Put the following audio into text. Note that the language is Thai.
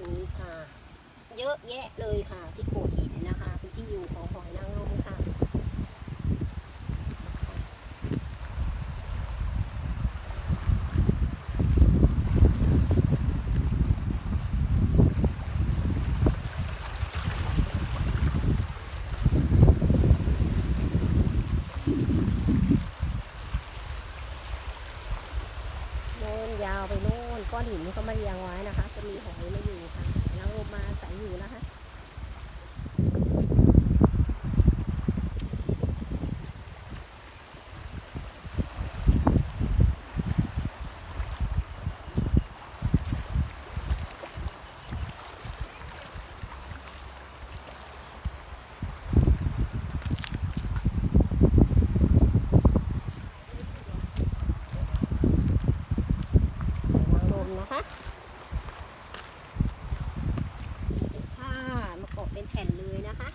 นี่ค่ะ เยอะแยะเลยค่ะที่โขดหินนะคะ เป็นที่อยู่ของ ยาวไปโน่นก้อนหินที่เขามาเรียงไว้นะคะ จะมีหอยมาอยู่ค่ะนางรมมาใส่อยู่นะคะ แผ่นเลยนะคะ